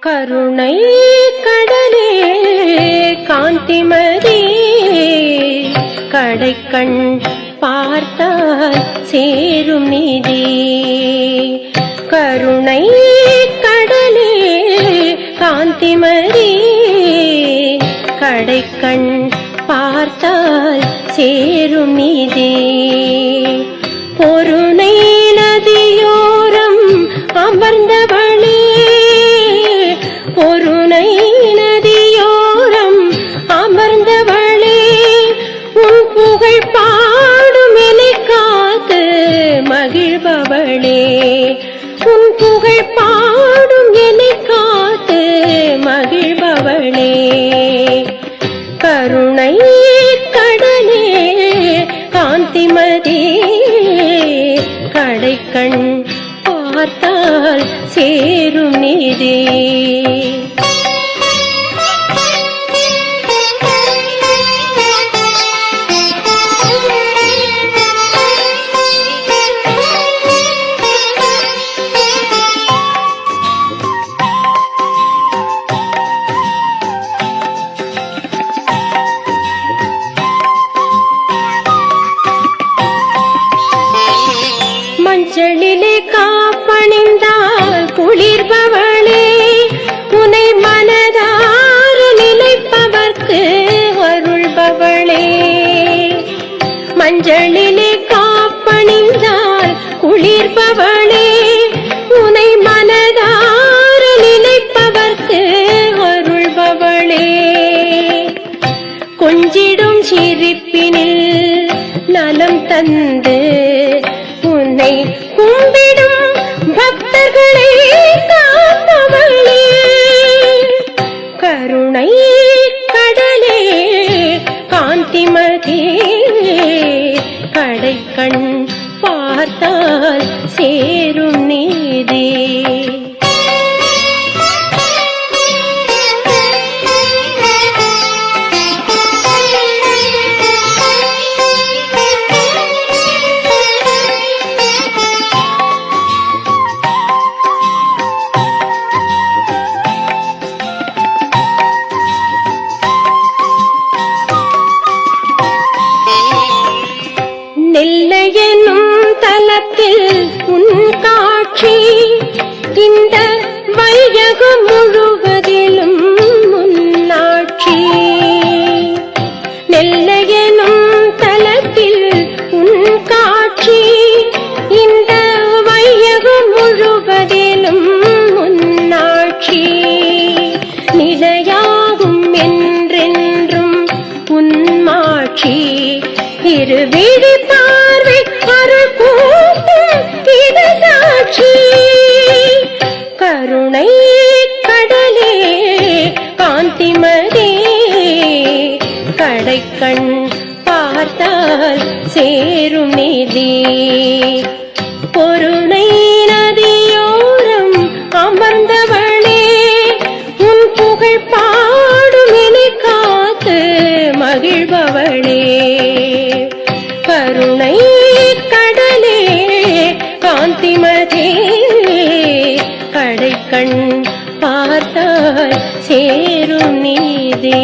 கருணை கடலே காந்திமதி. கடைக்கண் பார்த்தால் சேரும் நிதி. கருணை கடலே காந்திமதி. கடைக்கண் பார்த்தால் சேரும் நிதி. உன் புகழ் பாடும் எனை காத்து மகிழ்பவளே. கருணை கடலே காந்திமதி கடைக்கண் பார்த்தால் சேரும் நிதி. குளிர்பவளே உனை மனதார நிலைப்பவர்க்கு அருள்பவளே. மஞ்சளிலே காப்பணிந்தால் குளிர்பவளே உனை மனதார நிலைப்பவர்க்கு அருள்பவளே. கொஞ்சிடும் சிரிப்பினில் நலம் தந்து அழகே கடை கண் பார்த்தால் சே கண் பார்த்தால் சேரும் நிதி. பொருணை நதியோரம் அமர்ந்தவளே உன் புகழ் பாடும் இனி காத்து மகிழ்பவளே. கருணை கடலே காந்திமதே கடை கண் பார்த்தால் சேரும் நீதே.